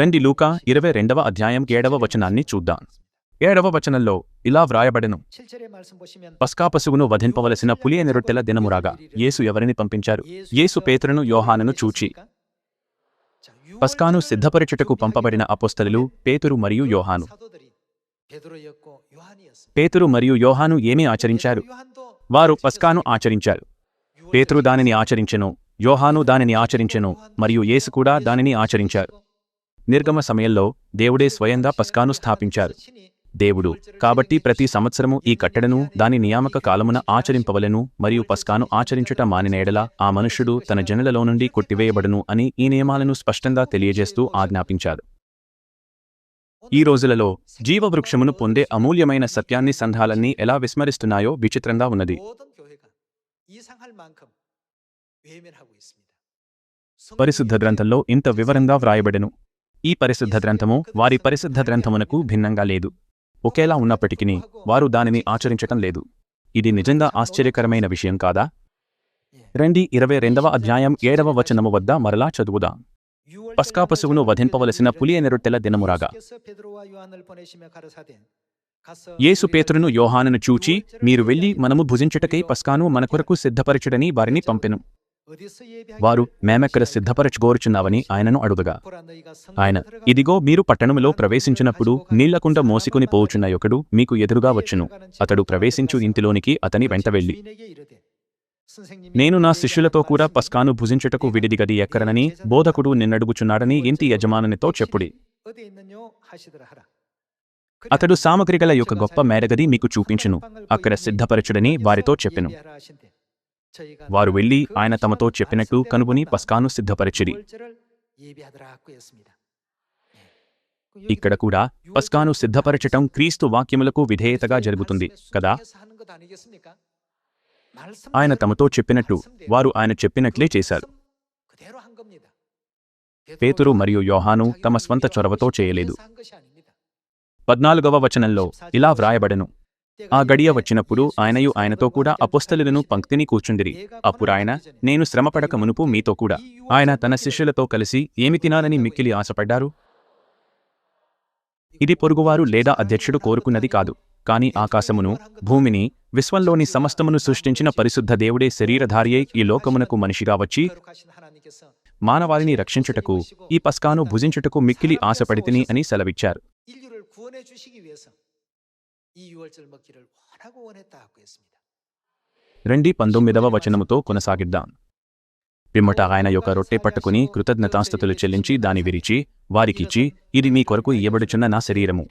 రండి లూకా ఇరవై రెండవ అధ్యాయం ఏడవ వచనాన్ని చూద్దాం. ఏడవ వచనంలో ఇలా వ్రాయబడెను. పస్కా పశువును వధింపవలసిన పులి అని రొట్టెల దినమురాగా యేసు ఎవరిని పంపించారు? యేసు పేతురును యోహానను చూచి. పస్కాను సిద్ధపరచుటకు పంపబడిన అపోస్తలు పేతురు మరియు యోహాను. పేతురు మరియు యోహాను ఏమి ఆచరించారు? వారు పస్కాను ఆచరించారు. పేతురు దానిని ఆచరించెను యోహాను దానిని ఆచరించెను మరియు యేసు కూడా దానిని ఆచరించారు. నిర్గమ సమయంలో దేవుడే స్వయంగా పస్కాను స్థాపించారు. దేవుడు కాబట్టి ప్రతి సంవత్సరము ఈ కట్టడను దాని నియామక కాలమున ఆచరింపవలను మరియు పస్కాను ఆచరించుట మానినేడలా ఆ మనుష్యుడు తన జనులలో నుండి కొట్టివేయబడును అని ఈ నియమాలను స్పష్టంగా తెలియజేస్తూ ఆజ్ఞాపించారు. ఈ రోజులలో జీవవృక్షమును పొందే అమూల్యమైన సత్యాన్ని సంఘాలన్నీ ఎలా విస్మరిస్తున్నాయో విచిత్రంగా ఉన్నది. పరిశుద్ధ గ్రంథంలో ఇంత వివరంగా వ్రాయబడెను. ఈ పరిశుద్ధ గ్రంథము వారి పరిశుద్ధ గ్రంథమునకు భిన్నంగా లేదు. ఒకేలా ఉన్నప్పటికీ వారు దానిని ఆచరించటం లేదు. ఇది నిజంగా ఆశ్చర్యకరమైన విషయం కాదా? రెండి ఇరవై రెండవ అధ్యాయం ఏడవ వచనము వద్ద మరలా చదువుదా. పస్కా పశువును వధింపవలసిన పులి అనే దినమురాగా యేసు పేతురును యోహానును చూచి మీరు వెళ్ళి మనము భుజించుటకై పస్కాను మన కొరకు సిద్ధపరచుడని వారిని పంపెను. వారు మేమెక్కడ సిద్ధపరచుకోరుచున్నావని ఆయనను అడుగగా. ఆయన ఇదిగో మీరు పట్టణములో ప్రవేశించినప్పుడు నీళ్ళకుండ మోసుకుని పోవుచున్న ఒకడు మీకు ఎదురుగా వచ్చును. అతడు ప్రవేశించు ఇంటిలోనికి అతని వెంట వెళ్ళి నేను నా శిష్యులతో కూడా పస్కాను భుజించుటకు విడిది గది ఎక్కరనని బోధకుడు నిన్నడుగుచున్నాడని ఇంటి యజమానునితో చెప్పుడి. అతడు సామగ్రిగల యొక్క గొప్ప మేరగది మీకు చూపించును. అక్కడ సిద్ధపరచుడని వారితో చెప్పెను. వారు వెళ్ళి ఆయన తమతో చెప్పినట్టు కనుగొని పస్కాను సిద్ధపరచిరి. ఇక్కడ కూడా పస్కాను సిద్ధపరచటం క్రీస్తు వాక్యములకు విధేయతగా జరుగుతుంది కదా? ఆయన తమతో చెప్పినట్టు వారు ఆయన చెప్పినట్లే చేశారు. పేతురు మరియు యోహాను తమ స్వంత చొరవతో చేయలేదు. పద్నాలుగవ వచనంలో ఇలా వ్రాయబడెను. ఆ గడియ వచ్చినప్పుడు ఆయనయు ఆయనతో కూడా అపోస్తలులను పంక్తిని కూర్చుండిరి. అప్పుడాయన నేను శ్రమపడక మునుపు మీతో కూడా. ఆయన తన శిష్యులతో కలిసి ఏమి తినాలని మిక్కిలి ఆశపడ్డారు? ఇది పొరుగువారు లేదా అధ్యక్షుడు కోరుకున్నది కాదు. కాని ఆకాశమును భూమిని విశ్వంలోని సమస్తమును సృష్టించిన పరిశుద్ధ దేవుడే శరీరధారియై ఈ లోకమునకు మనిషిగా వచ్చి మానవాళిని రక్షించుటకు ఈ పస్కాను భుజించుటకు మిక్కిలి ఆశపడితిని అని సెలవిచ్చారు. 인류를 구원해 주시기 위해서 이 유월절 먹기를 원하고 원했다고 했습니다. రెండి పంతొమ్మిదవ వచనముతో కొనసాగిద్దాం పిమ్మట ఆయన యొక్క రొట్టె పట్టుకుని కృతజ్ఞతాస్థుతులు చెల్లించి దాని విరిచి వారికిచ్చి ఇది మీ కొరకు ఇయ్యబడుచున్న నా శరీరము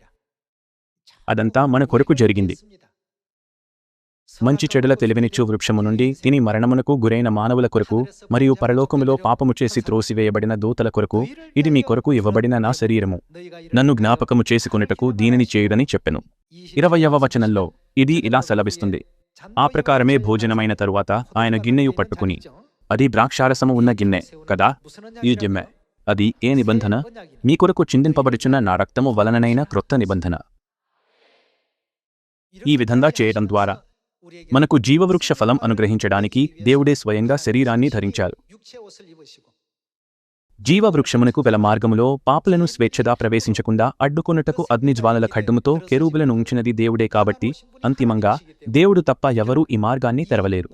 అదంతా మన కొరకు జరిగింది మంచి చెడుల తెలివినిచ్చు వృక్షము నుండి తిని మరణమునకు గురైన మానవుల కొరకు మరియు పరలోకములో పాపము చేసి త్రోసివేయబడిన దూతల కొరకు ఇది మీ కొరకు ఇవ్వబడిన నా శరీరము. నన్ను జ్ఞాపకము చేసుకునేటకు దీనిని చేయుడని చెప్పెను. ఇరవయవ వచనంలో ఇది ఇలా సెలవిస్తుంది. ఆ ప్రకారమే భోజనమైన తరువాత ఆయన గిన్నెయు పట్టుకుని అది ద్రాక్షారసము ఉన్న గిన్నె కదా? ఈ గిన్నె. అది ఏ నిబంధన? మీ కొరకు చిందింపబడుచున్న నా రక్తము వలననైన క్రొత్త నిబంధన. ఈ విధంగా చేయడం ద్వారా మనకు జీవవృక్ష ఫలం అనుగ్రహించడానికి దేవుడే స్వయంగా శరీరాన్ని ధరించారు. జీవవృక్షమునకు గల మార్గములో పాపలను స్వేచ్ఛగా ప్రవేశించకుండా అడ్డుకున్నటకు అగ్నిజ్వాలల ఖడ్డుముతో కెరూబులను ఉంచినది దేవుడే కాబట్టి అంతిమంగా దేవుడు తప్ప ఎవరూ ఈ మార్గాన్ని తెరవలేరు.